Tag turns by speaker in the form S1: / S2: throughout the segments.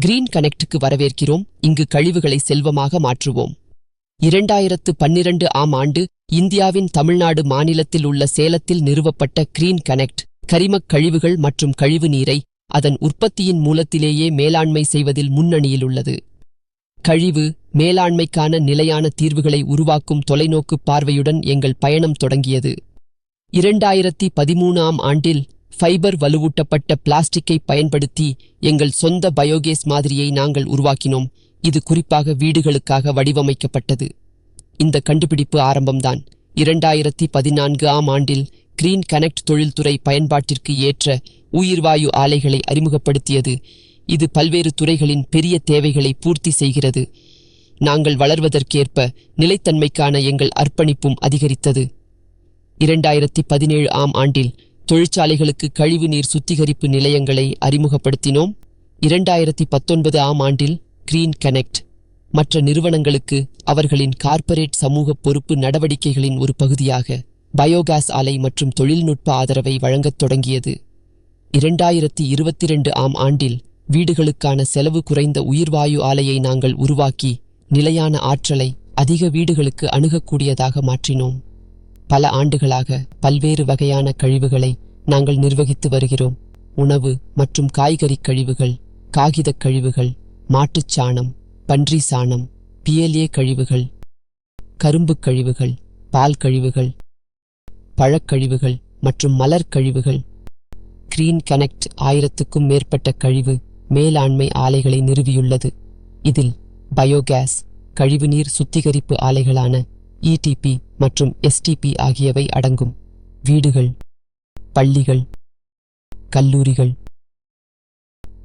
S1: Green கனெக்டுக்கு வரவேற்கிறோம். இங்கு கழிவுகளை செல்வமாக மாற்றுவோம். இரண்டாயிரத்து பன்னிரண்டு ஆம் ஆண்டு இந்தியாவின் தமிழ்நாடு மாநிலத்தில் உள்ள சேலத்தில் நிறுவப்பட்ட கிரீன் கனெக்ட் கரிமக் கழிவுகள் மற்றும் கழிவு நீரை அதன் உற்பத்தியின் மூலத்திலேயே மேலாண்மை செய்வதில் முன்னணியில் உள்ளது. கழிவு மேலாண்மைக்கான நிலையான தீர்வுகளை உருவாக்கும் தொலைநோக்கு பார்வையுடன் எங்கள் பயணம் தொடங்கியது. இரண்டாயிரத்தி பதிமூணாம் ஆண்டில் ஃபைபர் வலுவூட்டப்பட்ட பிளாஸ்டிக்கை பயன்படுத்தி எங்கள் சொந்த பயோகேஸ் மாதிரியை நாங்கள் உருவாக்கினோம். இது குறிப்பாக வீடுகளுக்காக வடிவமைக்கப்பட்டது. இந்த கண்டுபிடிப்பு ஆரம்பம்தான். இரண்டாயிரத்தி பதினான்கு ஆம் ஆண்டில் கிரீன் கனெக்ட் தொழில்துறை பயன்பாட்டிற்கு ஏற்ற உயிர்வாயு ஆலைகளை அறிமுகப்படுத்தியது. இது பல்வேறு துறைகளின் பெரிய தேவைகளை பூர்த்தி செய்கிறது. நாங்கள் வளர்வதற்கேற்ப நிலைத்தன்மைக்கான எங்கள் அர்ப்பணிப்பும் அதிகரித்தது. இரண்டாயிரத்தி பதினேழு ஆம் ஆண்டில் தொழிற்சாலைகளுக்கு கழிவுநீர் சுத்திகரிப்பு நிலையங்களை அறிமுகப்படுத்தினோம். இரண்டாயிரத்தி பத்தொன்பது ஆம் ஆண்டில் கிரீன் கனெக்ட் மற்ற நிறுவனங்களுக்கு அவர்களின் கார்ப்பரேட் சமூக பொறுப்பு நடவடிக்கைகளின் ஒரு பகுதியாக பயோகாஸ் ஆலை மற்றும் தொழில்நுட்ப ஆதரவை வழங்கத் தொடங்கியது. இரண்டாயிரத்தி இருபத்தி இரண்டு ஆம் ஆண்டில் வீடுகளுக்கான செலவு குறைந்த உயிர்வாயு ஆலையை நாங்கள் உருவாக்கி நிலையான ஆற்றலை அதிக வீடுகளுக்கு அணுகக்கூடியதாக மாற்றினோம். பல ஆண்டுகளாக பல்வேறு வகையான கழிவுகளை நாங்கள் நிர்வகித்து வருகிறோம். உணவு மற்றும் காய்கறி கழிவுகள் காகிதக் கழிவுகள் மாட்டுச் சாணம் பன்றி சாணம் பிஎல்ஏ கழிவுகள் கரும்புக் கழிவுகள் பால் கழிவுகள் பழக்கழிவுகள் மற்றும் மலர் கழிவுகள். கிரீன் கனெக்ட் ஆயிரத்துக்கும் மேற்பட்ட கழிவு மேலாண்மை ஆலைகளை நிறுவியுள்ளது. இதில் பயோகேஸ் கழிவுநீர் சுத்திகரிப்பு ஆலைகளான இடிபி மற்றும் எஸ்டிபி ஆகியவை அடங்கும். வீடுகள் பள்ளிகள் கல்லூரிகள்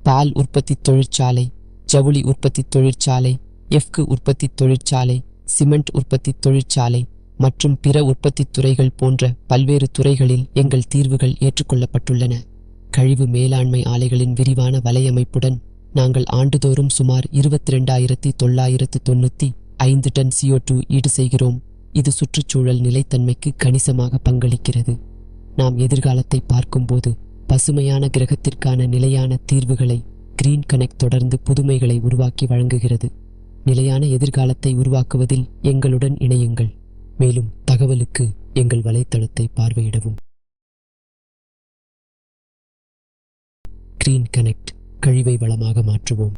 S1: பால் உற்பத்தி தொழிற்சாலை ஜவுளி உற்பத்தி தொழிற்சாலை எஃகு உற்பத்தி தொழிற்சாலை சிமெண்ட் உற்பத்தி தொழிற்சாலை மற்றும் பிற உற்பத்தி துறைகள் போன்ற பல்வேறு துறைகளில் எங்கள் தீர்வுகள் ஏற்றுக்கொள்ளப்பட்டுள்ளன. கழிவு மேலாண்மை ஆலைகளின் விரிவான வலையமைப்புடன் நாங்கள் ஆண்டுதோறும் சுமார் இருபத்தி ரெண்டாயிரத்தி தொள்ளாயிரத்து தொண்ணூத்தி ஐந்து டன் சிஓ டூ ஈடு செய்கிறோம். இது சுற்றுச்சூழல் நிலைத்தன்மைக்கு கணிசமாக பங்களிக்கிறது. நாம் எதிர்காலத்தை பார்க்கும்போது பசுமையான கிரகத்திற்கான நிலையான தீர்வுகளை கிரீன் கனெக்ட் தொடர்ந்து புதுமைகளை உருவாக்கி வழங்குகிறது. நிலையான எதிர்காலத்தை உருவாக்குவதில் எங்களுடன் இணையுங்கள். மேலும் தகவலுக்கு எங்கள் வலைத்தளத்தை பார்வையிடவும். கிரீன் கனெக்ட் கழிவை வளமாக மாற்றுவோம்.